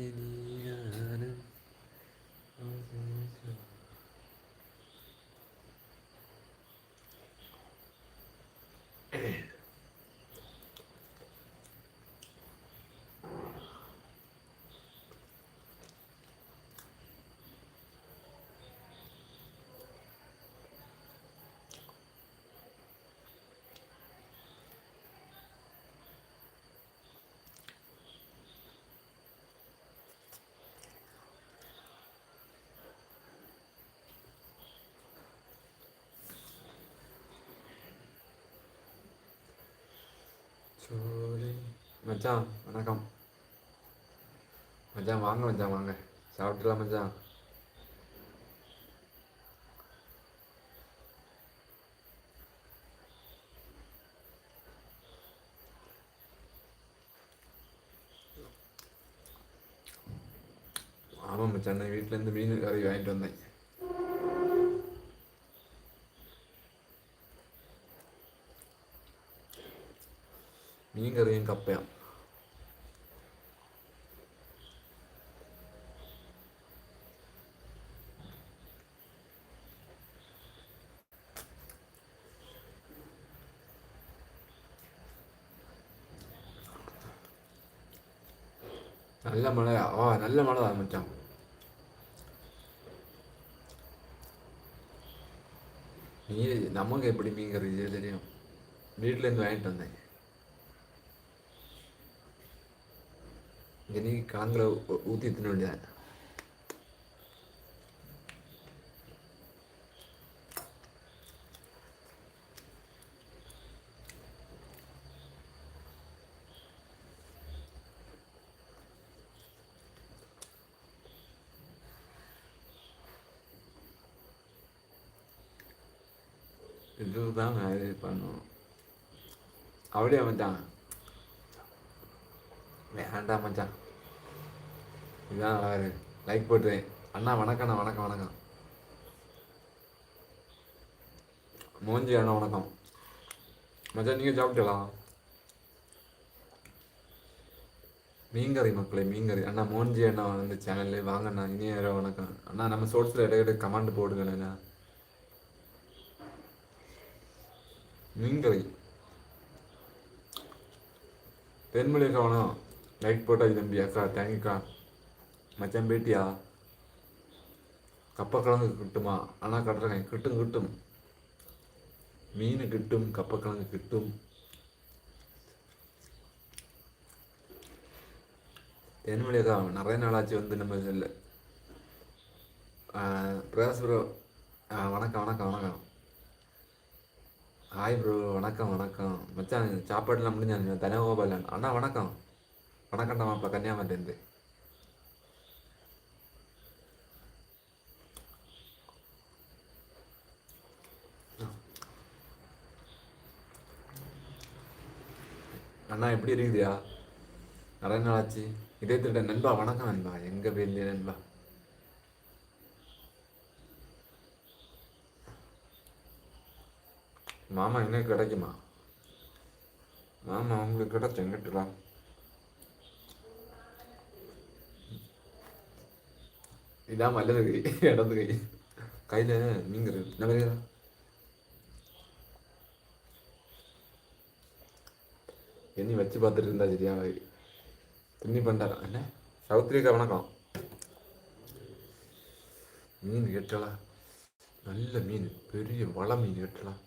ni மச்சான் வணக்கம். மச்சான் வாங்க மச்சான் வாங்க. சாப்பிட்டுலாம் மச்சான். ஆமாம் மச்சான் நான் வீட்டிலேருந்து மீன் கறி வாங்கிட்டு வந்தேன். மீன் கறியும் கப்பையும் நல்ல மழையா ஆ நல்ல மழை தான் மச்சான். மீன் நமக்கு எப்படி மீன் கறி இது தெரியும் வீட்டிலேருந்து வாங்கிட்டு வந்தேன். இங்கே நீ கலங்கில் ஊற்றி தின்ன வேண்டியதான் இதுதான் இது பண்ணும் அப்படியே மச்சான் வேண்டாம் மச்சான் இதான் லைக் போட்டுருவேன் அண்ணா வணக்கண்ணா வணக்கம் வணக்கம். மோஞ்சி அண்ணா வணக்கம். மச்சா நீங்கள் சாப்பிட்டலாம் மீன்கறி மக்களே மீன்கறி. அண்ணா மோஞ்சி அண்ணா வந்து சேனல்ல வாங்கண்ணா இனிய இரவு வணக்கம். அண்ணா நம்ம சோர்ஸில் இடையிட கமெண்ட் போடுங்கண்ணா மீன்கறி. தென்மொழி கவனம். லைக் லைட் தம்பி அக்கா தேங்க்யூக்கா மச்சான் பேட்டியா? கப்பக்கிழங்கு கிட்டுமா? ஆனால் கட்டுறேன் கிட்டும் கிட்டும். மீன் கிட்டும் கப்பக்கிழங்கு கிட்டும். தென்மொழி தான் நிறைய நாளாச்சு வந்து நம்ம இதில். பிரகாஷ் ப்ரோ வணக்கம் வணக்கம் வணக்கம். ஹாய் ப்ரோ வணக்கம் வணக்கம். மச்சான் சாப்பாடுலாம் முடிஞ்சாங்க தனகோபாலன். அண்ணா வணக்கம். வணக்கம்டா மாப்பா கன்னியாகுமரிலேருந்து அண்ணா எப்படி இருக்குதியா? நிறைய நாள் ஆச்சு. இதே திருட நண்பா வணக்கம் நண்பா. எங்க போயிருந்தே நண்பா? மாமா என்ன கிடைக்குமா? மாமா உங்களுக்கு கிடைச்ச எங்கிட்டலாம் இதான் வல்லது கை இடது கை கையில் மீன்கிற என்ன எண்ணி வச்சு பார்த்துட்டு இருந்தா சரியா துணி பண்ணிட்டாரா என்ன? சௌத்ரிகா வணக்கம். மீன் எட்டலாம் நல்ல மீன். பெரிய வள மீன் எட்டலாம்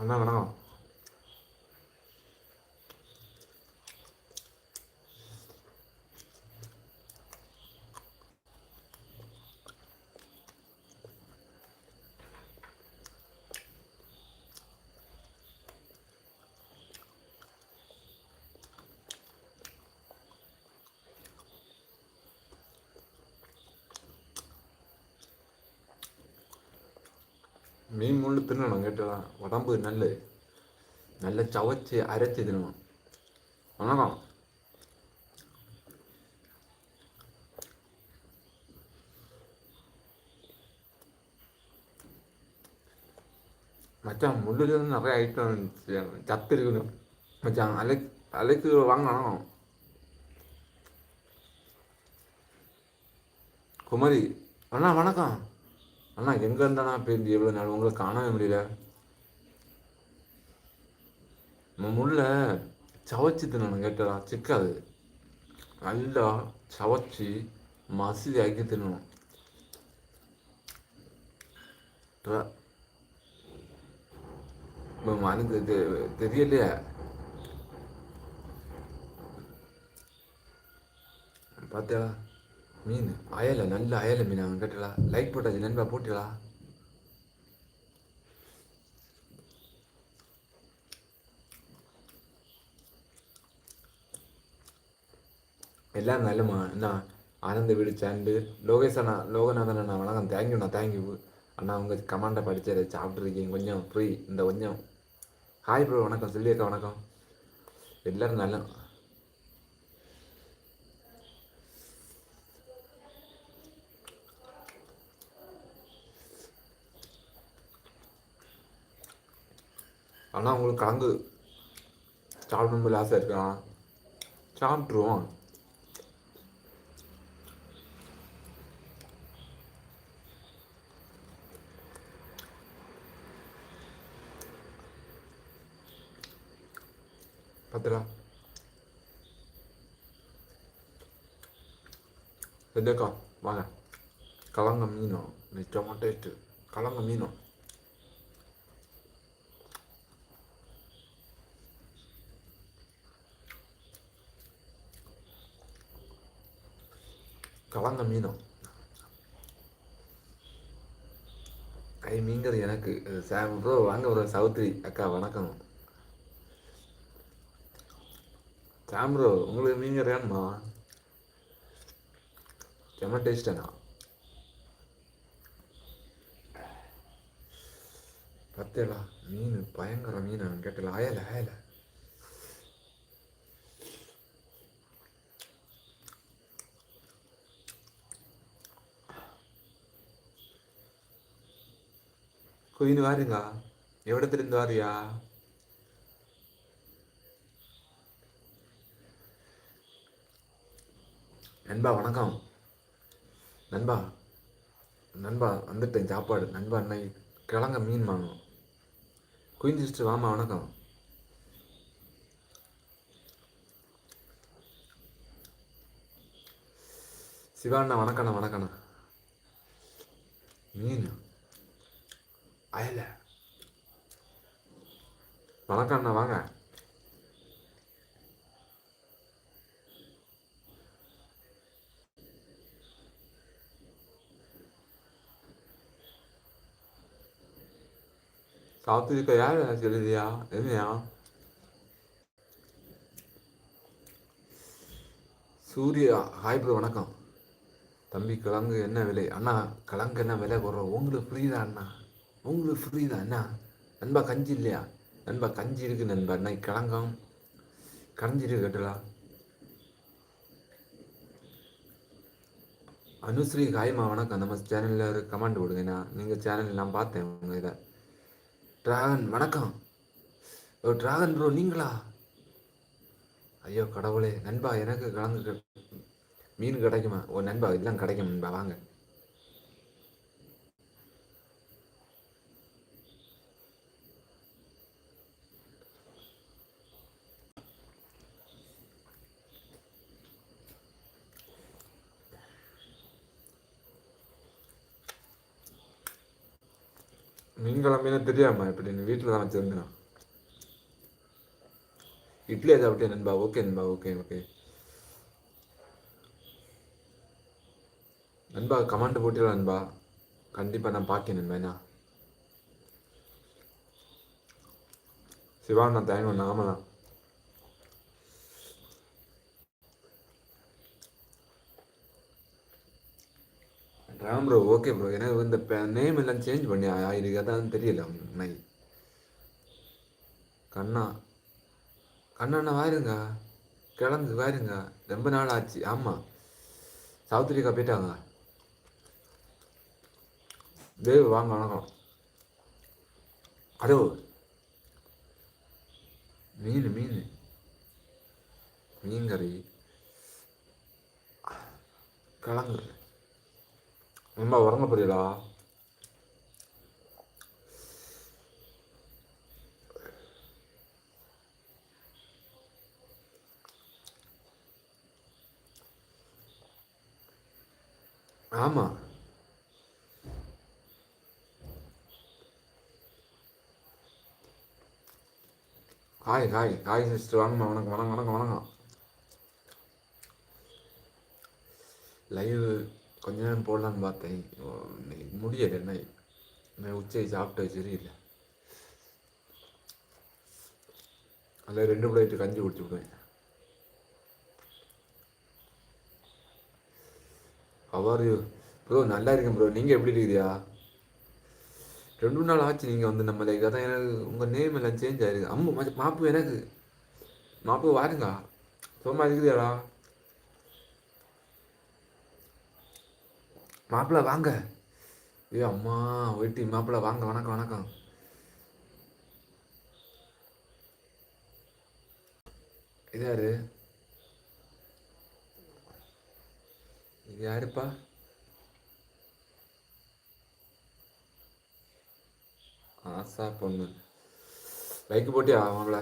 அண்ணா வணக்கம். மீன் முள்ளு தின்னணும் கேட்டலாம் உடம்பு நல்ல நல்ல சவச்சு அரைச்சி தின்னணும் வணக்கம் மச்சான் முள்ளுல இருந்து நிறைய ஐட்டம் சத்து இருக்கணும் மச்சான் அலை அலைக்கு வாங்கணும் குமரி அண்ணா வணக்கம் ஆனால் எங்கே இருந்தானா பேருந்து எவ்வளோ நாள்? உங்களை காணவே முடியல. நம்ம முள்ள சவச்சி தின்னு கேட்டடா சிக்காது. நல்லா சவச்சி மசிதி ஆக்கி தின்னணும். மனுக்கு தெரியலையா. பார்த்தா மீன் அயலை நல்ல அயலை மீன் அவன் கேட்டலா லைட் போட்டாச்சு நண்பா போட்டுலா எல்லாம் நல்லமா என்ன ஆனந்த வீடு சேண்டு லோகேஷ் அண்ணா லோகநாதன் அண்ணா வணக்கம். தேங்க்யூண்ணா தேங்க்யூ அண்ணா உங்கள் கமாண்டை படிச்சு சாப்பிட்ருக்கீங்க கொஞ்சம் ஃப்ரீ இந்த கொஞ்சம். ஹாய் ப்ரோ வணக்கம். சொல்லியிருக்கா வணக்கம். எல்லோரும் நல்லா ஆனால் உங்களுக்கு கலந்து சாப்பிடணும்னு ஆசை இருக்கலாம் சாப்பிட்ருவோம் பத்திரா என்னக்கா வாங்க. கலங்க மீனும். நிச்சயமாக டேஸ்ட்டு கலங்க மீனும். கலங்க மீனும் கை மீங்கிறது எனக்கு ப்ரோ வாங்க ப்ரோ சவுத்ரி அக்கா வணக்கம். சாம் ப்ரோ உங்களுக்கு மீன்கறி வேணுமா செம்ம டேஸ்டண்ணா பத்தேடா மீன் பயங்கர மீன் கேட்டல அயல அயலை குயின் வாருங்க. தெரிந்து வாரியா? நண்பா வணக்கம். நண்பா நண்பா வந்துட்டேன் சாப்பாடு. நண்பா அன்னை கிழங்க மீன் வாங்கணும். குயின் சிஸ்டர் வாமா வணக்கம். சிவாண்ணா வணக்கண்ணா வணக்கண்ணா மீன்? அயல. வணக்கம் அண்ணா வாங்க. சாப்பிட்டு யார்? சொல்லுதியா? என்னையா? சூர்யா ஹாய் ப்ரோ வணக்கம். தம்பி கிழங்கு என்ன விலை? அண்ணா கிழங்கு என்ன விலை? போடுறோம் உங்களுக்கு புரியுதா அண்ணா? உங்களுக்கு புரியுதா? என்ன? நண்பா கஞ்சி இல்லையா? நண்பா கஞ்சி இருக்கு நண்பா. என்ன கிழங்கம்? கரைஞ்சிட்டு கேட்டலா அனுஸ்ரீ காய்மா வணக்கம். நம்ம சேனலில் கமெண்ட் கொடுங்கண்ணா நீங்கள் சேனல் நான் பார்த்தேன் உங்கள் இதை. ட்ராகன் வணக்கம். ஓ ட்ராகன் ப்ரோ நீங்களா? ஐயோ கடவுளே. நண்பா எனக்கு கிழங்கு மீன் கிடைக்குமா? ஓ நண்பா இதெல்லாம் கிடைக்கும் நண்பா. வாங்க. மீன் குழம்புன்னு தெரியாமா இப்படி நீ வீட்டில் தான் வச்சுருந்தேன். இட்லி அதை விட்டே நண்பா. ஓகே நண்பா. Okay okay. நண்பா கமாண்ட் போட்டிடலாம் நண்பா. கண்டிப்பாக நான் பார்க்கேன் நண்பா. என்ன? சிவா நான் தேங்க ஆமாம் ராம் ப்ரோ ஓகே ப்ரோ எனக்கு இந்த நேம் எல்லாம் சேஞ்ச் பண்ணி ஆயிருக்கு அதான் தெரியல. நை. கண்ணா. கண்ணா வாருங்க. கிளம்பு வாருங்க. ரொம்ப நாள் ஆச்சு. ஆமாம் சவுத் ஆஃப்ரிக்கா போயிட்டாங்க. தேவ் வாங்க வணக்கம் ஹலோ மீன் மீன். மீன் கறி கிழங்கு ரொம்ப உறங்க புரியலா ஆமாம் ஹாய் ஹாய் ஹாய் சிஸ்டர் வாங்கம்மா வணக்கம் வணக்கம் வணக்கம் வணக்கம். லைவ் கொஞ்ச நேரம் போடலான்னு பார்த்தேன். ஓ, முடியலை என்ன நான் உச்சை சாப்பிட்டு சரியில்லை அதில் ரெண்டு பிளேட்டு கஞ்சி குடிச்சு விடுவேன். அவர் ப்ரோ நல்லா இருக்கேன் ப்ரோ நீங்கள் எப்படி இருக்கிறியா ரெண்டு மூணு நாள் ஆச்சு நீங்கள் வந்து நம்ம லைக். அதான் எனக்கு உங்கள் நேம் எல்லாம் சேஞ்ச் ஆயிருக்கு. அம்மா மாப்பு எனக்கு. மாப்பு வாருங்க. சும்மா இருக்குதியாடா மாப்பிள்ள வாங்க. ஏ அம்மா வெட்டி மாப்பிள்ள வாங்க வணக்கம் வணக்கம். இதாரு இது யாருப்பா? ஆசா பொண்ணு. பைக்கு போட்டியா அவங்கள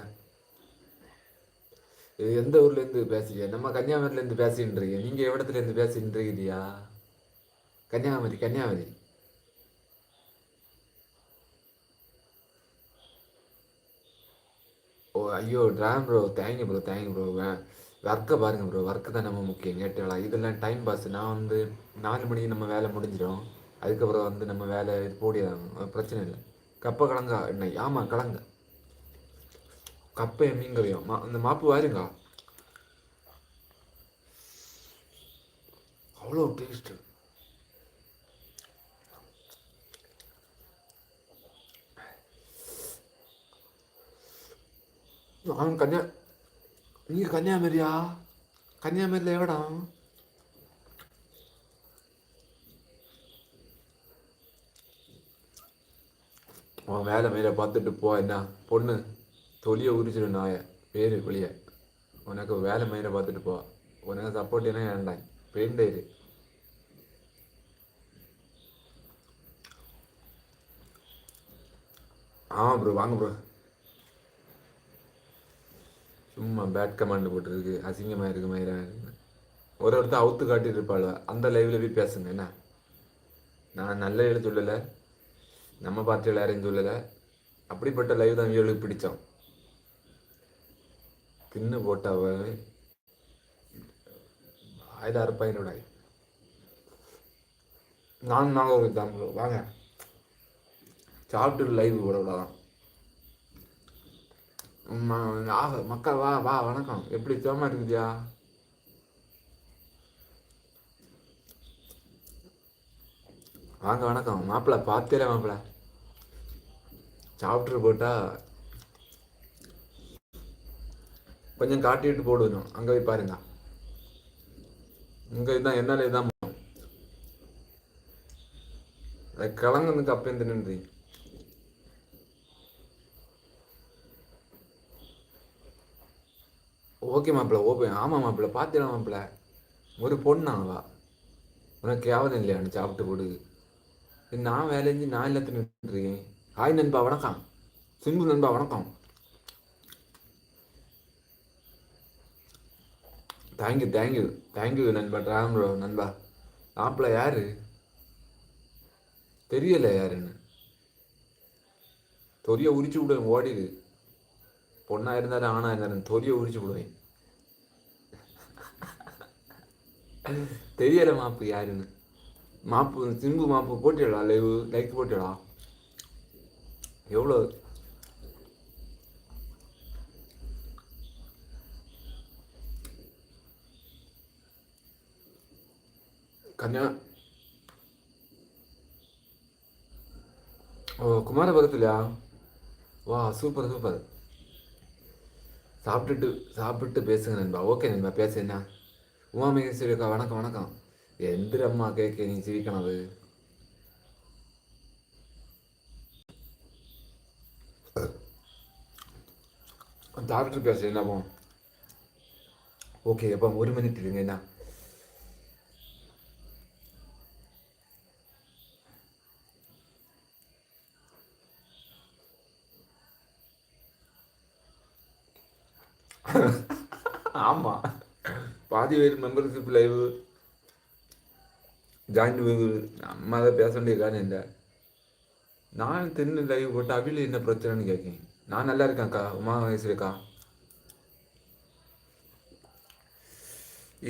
இது எந்த ஊர்லேருந்து பேசுறீங்க? நம்ம கன்னியாகுமரியிலேருந்து இருந்து நீங்கள் இருக்கீங்க. நீங்க எவ்வளத்துல இருந்து பேசிட்டு இருக்கீங்க கன்னியாகுமரி கன்னியாகுமரி. ஓ ஐயோ tram bro thank you bro thank you bro ஒர்க்கை பாருங்கள் ப்ரோ ஒர்க்கு தான் நம்ம முக்கியம் கேட்டுக்கலாம் இதெல்லாம் டைம் பாஸ் நான் வந்து நாலு மணிக்கு நம்ம வேலை முடிஞ்சிடும். அதுக்கப்புறம் வந்து நம்ம வேலை இது போடியதாகும் பிரச்சனை இல்லை. கப்பை கலங்கா என்ன ஆமாம் கலங்க. கப்பை மீன் கறியும் மா அந்த மாப்பு வாருங்க. அவ்வளோ டேஸ்ட்டு நான் கன்னியா நீங்கள் கன்னியாகுமரியா? கன்னியாகுமரியில் எவடா அவன் வேலை மேலே பார்த்துட்டு போ என்ன? பொண்ணு தொலியை உரிச்சிடும் நாய பேர் வெளியே. உனக்கு வேலை மேலே பார்த்துட்டு போ. உனக்கு சப்போர்ட் என்ன வேண்டாம். பெயிண்டே இரு. ஆமாம் ப்ரோ வாங்க ப்ரோ சும்மா பேட் கமாண்ட் போட்டிருக்கு அசிங்கமாக இருக்கு மயிரா. ஒரு ஒருத்தர் அவுத்து காட்டிட்டு இருப்பாள்? அந்த லைவில் போய் பேசுங்க என்ன? நான் நல்ல எழுத சொல்லலை. நம்ம பார்ட்டியில் யாரையும் சொல்லலை. அப்படிப்பட்ட லைவ் தான் இவளுக்கு பிடிச்சோம். தின்னு போட்டவ ஆயிரம் அறுப்பாயிரோட நான் நாங்கள் ஒரு எக்ஸாம்பிள் வாங்க. சாப்பிட்டு லைவ் போட விடலாம் மக்கா மக்கள் வா வா வணக்கம். எப்படி சோமா இருக்குதியா? வாங்க வணக்கம். மாப்பிள்ள பார்த்தேல மாப்பிள்ள சாப்பிட்டு போட்டா கொஞ்சம் காட்டிட்டு போடணும் அங்க போய் பாருங்க. இங்க இதான் என்னால இதான் கிழங்குனுக்கு அப்பயும் நின்றீங்க ஓகே மாப்பிள்ள ஓகே. ஆமாம் மாப்பிள்ள பார்த்துடலாம் மாப்பிள்ள? ஒரு பொண்ணாவா உனக்கு யாவது இல்லையானு சாப்பிட்டு போடு. நான் வேலை செஞ்சு நான் எல்லாத்தையும் இருக்கேன். ஹாய் நண்பா வணக்கம். சிம்பு நண்பா வணக்கம். Thank you thank you thank you நண்பா டிராம் நண்பா. மாப்பிள்ள யாரு? தெரியல யாருன்னு. தொரிய உரிச்சு விட ஓடிடு. பொண்ணா இருந்தாலும் ஆணா இருந்தாலும் தொரிய உரிச்சு விடுவேன் தெரியல மாப்பு யாருன்னு மாப்பு சிம்பு மாப்பு போட்டிடா லைவ் லைக் போட்டிடா எவ்வளோ கன்யா ஓ குமாரபுரத்துலையா வா சூப்பர் சூப்பர் சாப்பிட்டுட்டு சாப்பிட்டு பேசுங்க நண்பா. ஓகே நண்பா பேசு என்ன? உமா மகேஸ்வரிக்கா வணக்கம் வணக்கம். எந்திரம்மா கேட்க நீ சிரிக்கணும் அது டாக்டர் பேச என்ன போ? ஓகே அப்போ ஒரு மினிட் இருங்க என்ன ஆமாம் பாதி பேர் மெம்பர்ஷிப் லைவ் ஜாயின் நம்ம அதை பேச வேண்டிய காரணம் இல்லை. நான் தின்னு லைவ் போட்டு அவில என்ன பிரச்சனைன்னு கேட்கேன். நான் நல்லா இருக்கேன்க்கா உமா வயசுலக்கா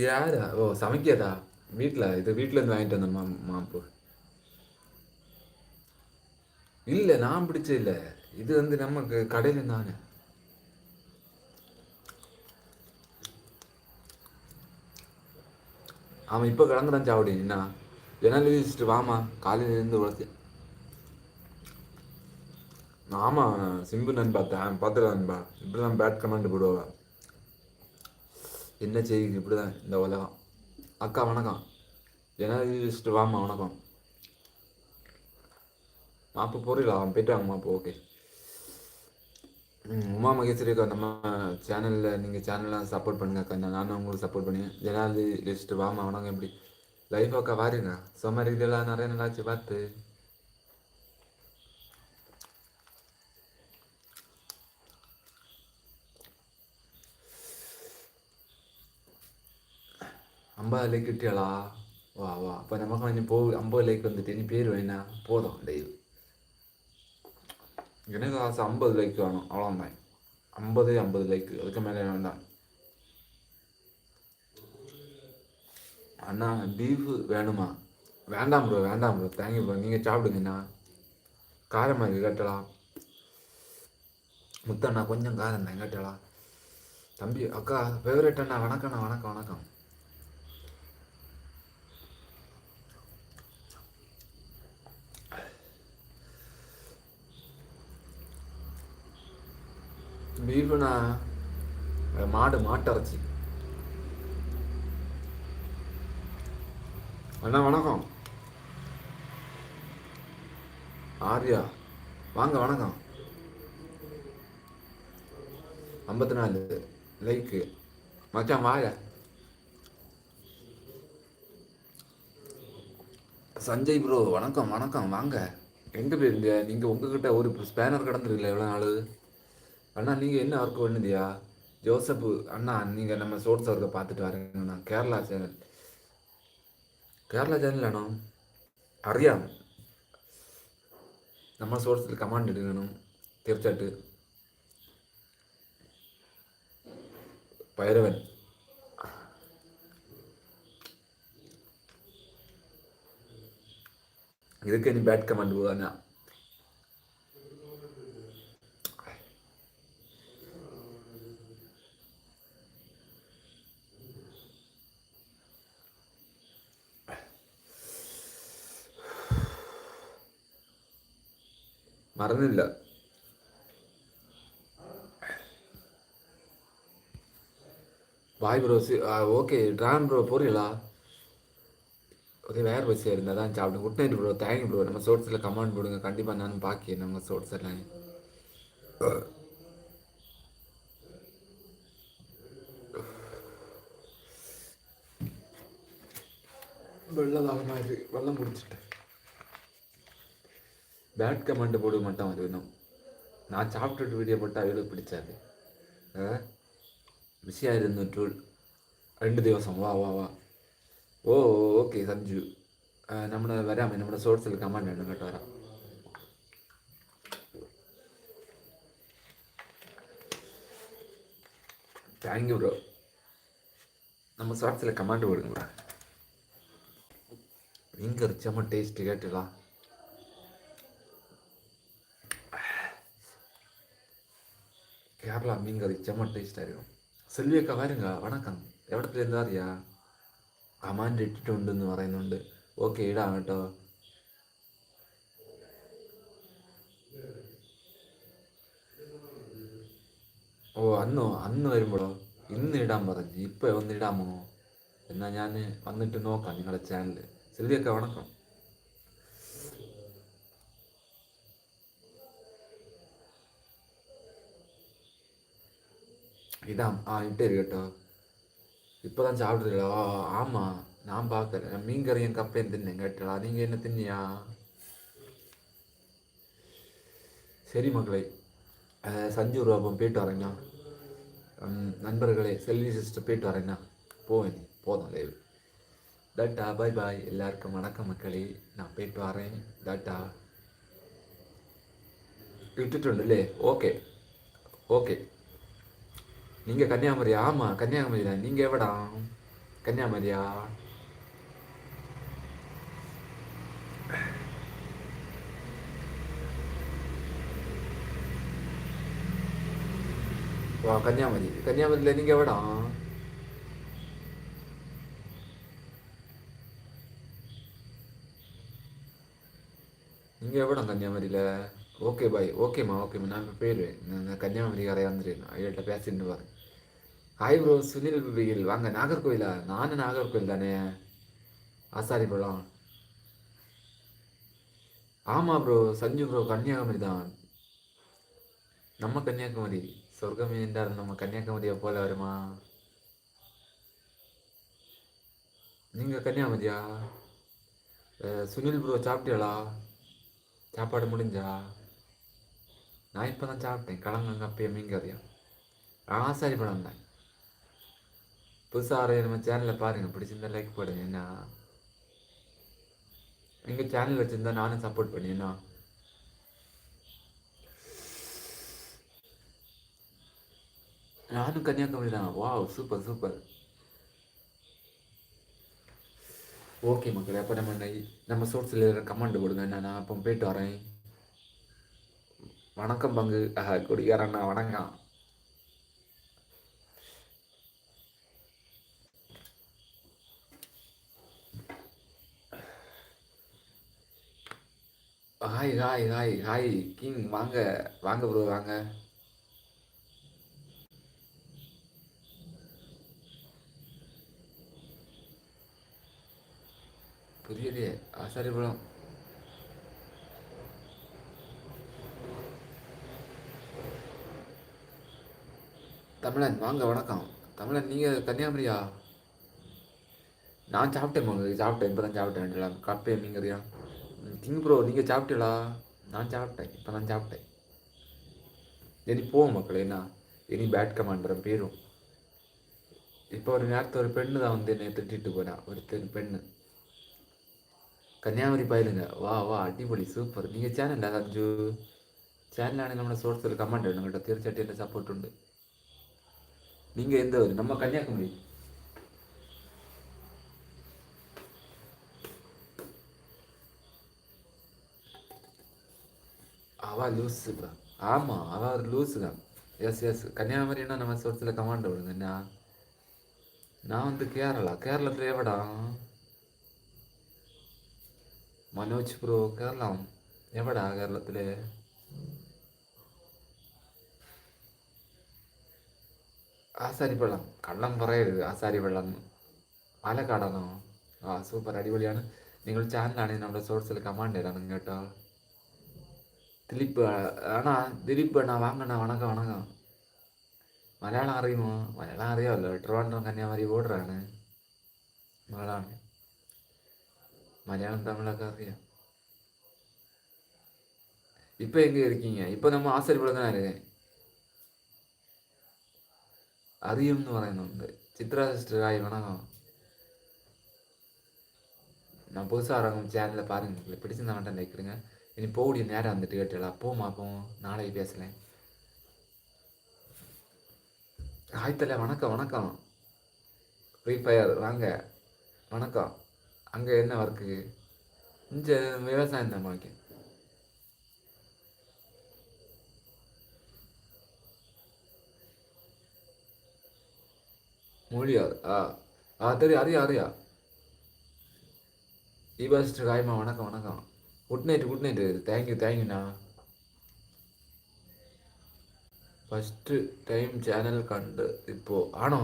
யாரா? ஓ சமைக்காதா வீட்டில் இது வீட்டிலேருந்து வாங்கிட்டு வந்தேன் மா மாப்பு இல்லை நான் பிடிச்ச இல்லை. இது வந்து நமக்கு கடையில் தானே. அவன் இப்போ கிடங்குறான் சாவடி என்ன? ஜன்னல் வீசிட்டு வாமா காலையில இருந்து உழைச்சி ஆமாம் சிம்பு நான் பார்த்தேன். பார்த்துட்டு நண்பா இப்படி தான் பேட் கமெண்ட் போடுவேன் என்ன செய்யுது இப்படி தான் இந்த உலகம். அக்கா வணக்கம். ஜன்னல் வீசிட்டு வாமா வணக்கம். மாப்பு போறீங்களா அவன் போயிட்டு வாங்க மாப்பு ஓகே உமா மகேஸ்வரி அக்கா நம்ம சேனலில் நீங்கள் சேனல்லாம் சப்போர்ட் பண்ணுங்க அக்கா. நான் நானும் உங்களுக்கு சப்போர்ட் பண்ணுவேன். ஜனாதி லிஸ்ட்டு வாமா வணக்கம் எப்படி? லைஃப் அக்கா வாருங்க. சோமாரி இதெல்லாம் நிறைய நல்லாச்சு பார்த்து. ஐம்பது லைக் கிட்டியாளா? வா வா. அப்போ நமக்கு கொஞ்சம் போ ஐம்பது லைக் வந்துட்டு நீ பேர் வேணா போதும் லைவ் கணேசதாஸ் ஐம்பது லைக் வேணும். அவ்வளோதான் ஐம்பது ஐம்பது லைக் அதுக்கு மேலே வேண்டாம். அண்ணா பீஃபு வேணுமா? வேண்டாம் ப்ரோ வேண்டாம் ப்ரோ தேங்க்யூ ப்ரோ நீங்கள் சாப்பிடுங்கண்ணா காரமாக இருக்கு கேட்டலாம் முத்தண்ணா கொஞ்சம் காரம் தான். கட்டலாம் தம்பி அக்கா ஃபேவரட் அண்ணா. வணக்கண்ணா வணக்கம் வணக்கம். பீஃப்னா மாடு மாட்டிறச்சி. அண்ணா வணக்கம். ஆர்யா வாங்க வணக்கம். ஐம்பத்தி நாலு லைக்கு. மச்சான் வாய சஞ்சய் ப்ரோ வணக்கம் வணக்கம் வாங்க. எங்கே போயிருங்க நீங்கள் உங்ககிட்ட ஒரு ஸ்பேனர் கிடந்துருக்கல எவ்வளோ நாள்? அண்ணா நீங்கள் என்ன ஒர்க் பண்ணுதியா ஜோசப் அண்ணா நீங்கள் நம்ம சோர்ஸ் ஒர்க்கை பார்த்துட்டு வரீங்கண்ணா கேரளா சேனல் கேரளா சேனல் அண்ணா അറിയാം നമ്മൾ സോഴ്സിൽ കമാൻഡ് എടുക്കണം തീർച്ചയായിട്ട് പൈരവൻ ഇതൊക്കെ ഇനി ബാഡ് കമാൻഡ് പോകാനാ മറന്നില്ല பாய் ப்ரோ சி ஓகே ட்ரான் ப்ரோ போறீங்களா ஓகே வேறு பஸ்ஸில் இருந்தால் தான் சாப்பிடுங்க good night bro thank you bro நம்ம சோர்ஸில் கமெண்ட் போடுங்க கண்டிப்பாக நானும் பார்க்கேன் நம்ம சோர்ஸ் எல்லாம் வெள்ளம் தாகமாக இருக்கு வெள்ளம் குடிச்சிட்டேன் பேட் கமெண்ட் போட மாட்டான் அது வேணும் நான் சாப்பிட்டுட்டு வீடியோ போட்டால் அவளுக்கு பிடிச்சாது பிஸியாக இருந்துட்டு രണ്ട് ദിവസം വാ വാ വാ ഓ ഓക്കെ സഞ്ജു നമ്മൾ വരാം നമ്മുടെ സോഴ്സിൽ കമാൻഡ് ഉണ്ട് കേട്ടോ വരാം താങ്ക് യു ബ്രോ நம்ம ஷார்ட்ஸில் கமாண்ட் போடுங்க ப்ரோ மீன் செம்ம டேஸ்ட் கேட்டுலா கேரளா மீன் கறி செம்ம டேஸ்டாக இருக்கும் സെൽവി അക്ക വരുങ്ക വണക്കം എവിടത്തിൽ എന്താ അറിയാ കമാൻഡ് ഇട്ടിട്ടുണ്ടെന്ന് പറയുന്നുണ്ട് ഓക്കെ ഇടാം കേട്ടോ ഓ അന്നോ അന്ന് വരുമ്പോഴോ ഇന്ന് ഇടാൻ പറഞ്ഞു ഇപ്പൊ ഒന്ന് ഇടാമോ എന്നാ ഞാൻ വന്നിട്ട് നോക്കാം നിങ്ങളുടെ ചാനൽ സെൽവിയൊക്കെ വണക്കം இதான் ஆ இட்டு கேட்டோ இப்போ தான் சாப்பிட்றீங்களா ஆமாம் நான் பார்க்கல நான் மீன் கறியும் கப்பையும் தின்னேன் கேட்டா நீங்கள் என்ன தின்னியா சரி மக்களை அஹ், சஞ்சு ரூபம் போயிட்டு வரேண்ணா ம், நண்பர்களே செல்வி சிஸ்டர் போயிட்டு வரேண்ணா போவேன் போதும் லைவ் டாட்டா பாய் பாய் எல்லாருக்கும் வணக்கம் மக்களே நான் போயிட்டு வரேன் டாட்டா ഇട്ടിട്ടുണ്ടല്ലേ ഓക്കെ ഓക്കെ நீங்கள் கன்னியாகுமரி ஆமா கன்னியாகுமரி தான் நீங்கள் எவடா? கன்னியாகுமரியா? வா கன்னியாகுமரி. கன்னியாகுமரியில் நீங்க எவடா? நீங்கள் எவடா கன்னியாகுமரியில்? Okay bye. ஓகேம்மா ஓகேம்மா. நான் இப்போ போயிடுவேன் நான் கன்னியாகுமரிக்காரையாக வந்துடுவேன் அவங்கள்ட்ட பேசிட்டு வரேன் ஹாய் ப்ரோ சுனில் பிபியில் வாங்க நாகர்கோயிலா நானும் நாகர்கோயில் தானே? ஆசாரிபுரம் ஆமாம் ப்ரோ சஞ்சு ப்ரோ கன்னியாகுமரி தான். நம்ம கன்னியாகுமரி. சொர்க்கம் என்றால் நம்ம கன்னியாகுமரியை போல வருமா? நீங்கள் கன்னியாகுமரியா? சுனில் ப்ரோ சாப்பிட்டீங்களா? சாப்பாடு முடிஞ்சா? நான் இப்போ தான் சாப்பிட்டேன். கிளம்புங்க அப்பயே மீன் ஆ ஆசாரி படம் தான் புதுசாக நம்ம சேனலில் பாருங்கள் பிடிச்சிருந்தா லைக் போடுங்க. என்ன எங்கள் சேனல் வச்சுருந்தா நானும் சப்போர்ட் பண்ணி நானும் கன்னியாகுமரி தான் வா சூப்பர் சூப்பர் ஓகே மக்களே அப்போ நம்ம நம்ம சோர்ஸில் கமெண்ட் கொடுங்க என்ன நான் அப்போ போயிட்டு வரேன். வணக்கம் பங்கு. ஆஹா குடிகாரண்ணா வணக்கம். Hi hi hi hi king வாங்க வாங்க ப்ரோ வாங்க. புரியலையே ப்ரோ தமிழன் வாங்க வணக்கம். தமிழன் நீங்கள் கன்னியாகுமரியா? நான் சாப்பிட்டேன் உங்களுக்கு சாப்பிட்டேன் இப்போ தான் சாப்பிட்டேன். கப்பே மீங்கறியா கிங் ப்ரோ நீங்கள் சாப்பிட்டீங்களா நான் சாப்பிட்டேன் இப்போ தான் சாப்பிட்டேன் இனி போவோம் மக்களே என்ன இனி பேட் கமாண்டர் பேரும் இப்போ ஒரு நேரத்தை ஒரு பெண்ணு தான் வந்து என்னை திட்டிட்டு போனா ஒரு தென் பெண்ணு கன்னியாகுமரி பயிலுங்க வா வா அடிப்பொலி சூப்பர் நீங்கள் சேனல் சஞ்சு சேனலான நம்மளோட சோர்ஸில் கமெண்ட் என்கிட்ட തീർച്ചയായിട്ടും എൻ്റെ സപ്പോർട്ട് ഉണ്ട് நீங்கள் எந்த ஊர் நம்ம கன்னியாகுமரி அவ லூஸு தான் ஆமாம் அவ ஒரு லூஸு தான் எஸ் எஸ் கன்னியாகுமரினா நம்ம சோர்ஸில் கமாண்ட் விடுங்க என்ன நான் வந்து கேரளா கேரளத்தில் எவடா മനോജ് ബ്രോ കേരളം എവിടാ കേരളത്തില് ആസാരിപ്പള്ളം കള്ളം പറയരുത് ആസാരിപ്പള്ളം പാലക്കാടാണോ ആ സൂപ്പർ അടിപൊളിയാണ് നിങ്ങൾ ചാനലാണെങ്കിൽ നമ്മുടെ സോഴ്സിൽ കമാൻഡ് ഇടണം കേട്ടോ ദിലീപ് ആണാ ദിലീപ് അണ്ണാ വാങ്ങണ്ണ വണക്കം വണക്കം മലയാളം അറിയുമോ മലയാളം അറിയാമല്ലോ ട്രിവാൻഡ്രം കന്യാകുമാരി ബോർഡറാണ് മകളാണ് மலையாளம் தமிழாக்க அறியாம் இப்போ எங்கே இருக்கீங்க இப்போ நம்ம ஆசிரியப்பட தான் இருக்கேன் അറിയുമെന്ന് പറയുന്നുണ്ട് ചിത്ര സിസ്റ്റർ ആയി വണക്കം நான் புதுசாக வரவங்க சேனலில் பாருங்க பிடிச்சிருந்தா மட்டும் லைக்கிடுங்க இனி போகக்கூடிய நேரம் அந்த டிக்கெட்டில் போமா அப்போ நாளைக்கு பேசலேன் ஆய்த்தல வணக்கம் வணக்கம். ஃப்ரீ ஃபயர் வாங்க. வணக்கம். அங்கே என்ன ஒர்க்கு இங்கே விவசாயம் தான் வாங்க மொழியார் ஆ. ஆ தெரியும் அறியா அறியா தீபாசிஸ்டர் காயமா வணக்கம் வணக்கம். good night good night thank you தேங்க்யூண்ணா ഫസ്റ്റ് ടൈം ചാനൽ കണ്ട് ഇപ്പോൾ ആണോ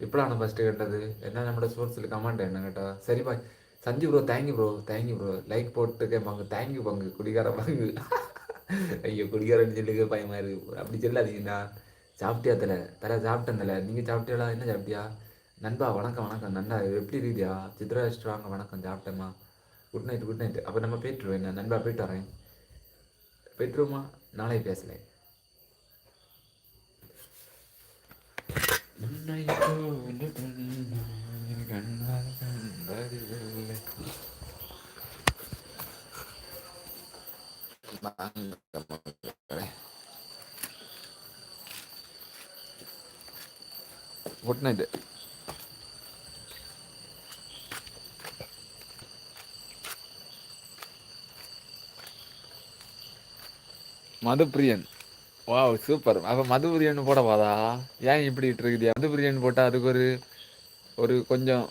ഇപ്പോഴാണ് ഫസ്റ്റ് കണ്ടത് എന്നാ നമ്മുടെ സുഹൃത്തിൽ കമാൻഡ് ചെയ്യണം കേട്ടോ சரி bye Sanju bro thank you bro thank you bro like போட்டுக்க பங்கு தேங்க்யூ பங்கு குடிகார பங்கு ஐயோ குடிகாரன்னு சொல்லுங்க பயமா இருக்கு அப்படி சொல்லாதீங்கண்ணா சாப்பிட்டியா தலை தலை சாப்பிட்டேன் தலை நீங்கள் சாப்பிட்டியாளா என்ன சாப்பிட்டியா நண்பா வணக்கம் வணக்கம் நண்பா எப்படி ரீதியா சித்ரா வாங்க வணக்கம் சாப்பிட்டேம்மா குட் நைட் குட் நைட் அப்போ நம்ம போயிட்டுருவோம் என்ன நண்பா போயிட்டு வரேன் போயிட்டுருவோமா நாளை பேசலை உன்னை போல பெண்ணை கண்ணால் கண்டதில்லை. வாங்க மக்களே. குட் நைட் மதுப்பிரியன் வாவ் சூப்பர் அப்ப மது பிரியாணி போட போதா ஏன் இப்படி இட்டு இருக்குது மது பிரியாணி போட்டா அதுக்கு ஒரு ஒரு கொஞ்சம்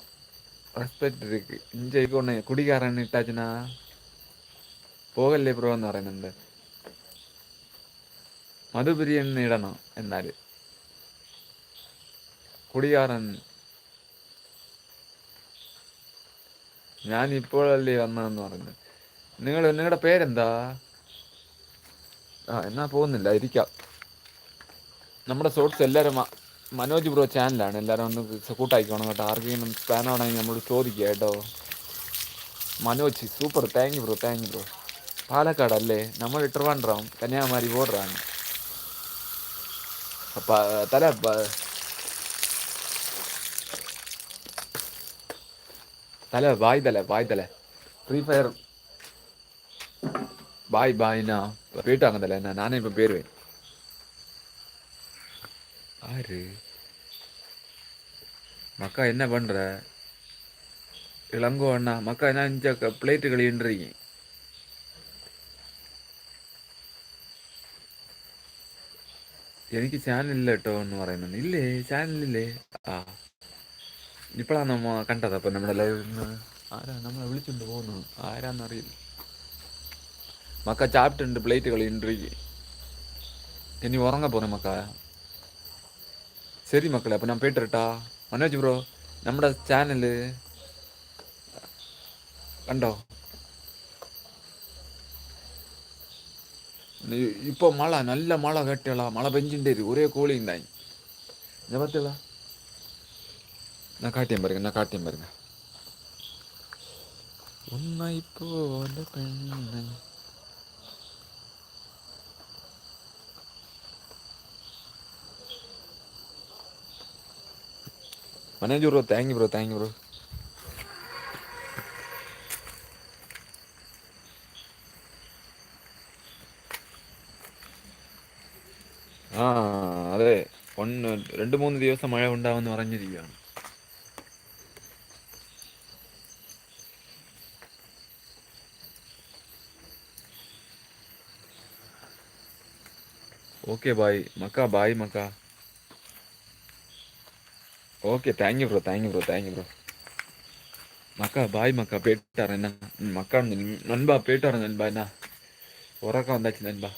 ரெஸ்பெக்ட் இருக்கு இஞ்சைக்கு ஒன்று குடிகாரன் இட்டாச்சுன்னா പോകല്ലേ ബ്രോ എന്ന് പറയുന്നുണ്ട് മധു ബിരിയാണി ഇടണം എന്നാൽ കുടികാരൻ ഞാൻ ഇപ്പോഴല്ലേ വന്നതെന്ന് പറഞ്ഞു നിങ്ങൾ നിങ്ങളുടെ പേരെന്താ ആ എന്നാ പോകുന്നില്ല ഇരിക്കാം. നമ്മുടെ സോർട്സ് എല്ലാവരും മനോജ് ബ്രോ ചാനലാണ് എല്ലാവരും ഒന്ന് കൂട്ടായിക്കോണം കേട്ടോ. ആർക്കെങ്കിലും സ്പാൻ ആണെങ്കിൽ നമ്മൾ ചോദിക്കുക കേട്ടോ. Manoj super thank you bro thank you bro പാലക്കാടല്ലേ? നമ്മൾ ട്രിവാൻഡ്രം കന്യാകുമാരി ബോർഡറാണ് തല തല വായ് തല വായ് തല. ഫ്രീ ഫയർ பாய் பாய்னா போயிட்டாங்க தல நான் நானே இப்போ போயிருவேன் ஆறு மக்கா என்ன பண்ற இளங்கோ அண்ணா மக்கா என்ன இஞ்ச பிளேட்டு கழின்றீங்க എനിക്ക് ചാനലില്ല കേട്ടോ എന്ന് പറയുന്നുണ്ട് ഇല്ലേ ചാനലില്ലേ ആ ഇപ്പോഴാണ് നമ്മ കണ്ടത് അപ്പൊ നമ്മുടെ ലൈവിൽ നിന്ന് ആരാ നമ്മളെ വിളിച്ചുകൊണ്ട് പോകുന്നു ആരാന്നറിയില്ല മക്ക ചാപ്റ്റുണ്ട് പ്ലേറ്റ് കളി ഇൻട്രീക്ക് ഇനി ഉറങ്ങ പോന്നെ മക്ക ശരി മക്കളെ അപ്പൊ ഞാൻ പോയിട്ടിട്ടാ മനോജ് ബ്രോ നമ്മുടെ ചാനല് കണ്ടോ ഇ- ഇപ്പൊ മഴ നല്ല മഴ കേട്ടള മഴ പെഞ്ചിൻ്റെ ഒരേ കോളി ഉണ്ടായി ഞാൻ പറ്റില്ല ഞാൻ കാട്ടിയം പറയുക ഞാൻ കാട്ടിയം പറയുക ഒന്നായി പോലെ പെണ്ണ് Manoj bro thank you bro thank you bro ആ അതെ. ഒന്ന് രണ്ട് മൂന്ന് ദിവസം മഴ ഉണ്ടാവുമെന്ന് പറഞ്ഞിരിക്കുകയാണ്. ഓക്കെ ബായ് മക്ക ബായ് മക്ക. மக்கா bye Mecca okay thank you bro thank you bro thank you bro Mecca bye மக்கா போயிட்டார் என்ன ம், மக்கா நண்பா போயிட்டாரு நண்பா என்ன உறக்கம் வந்தாச்சு நண்பா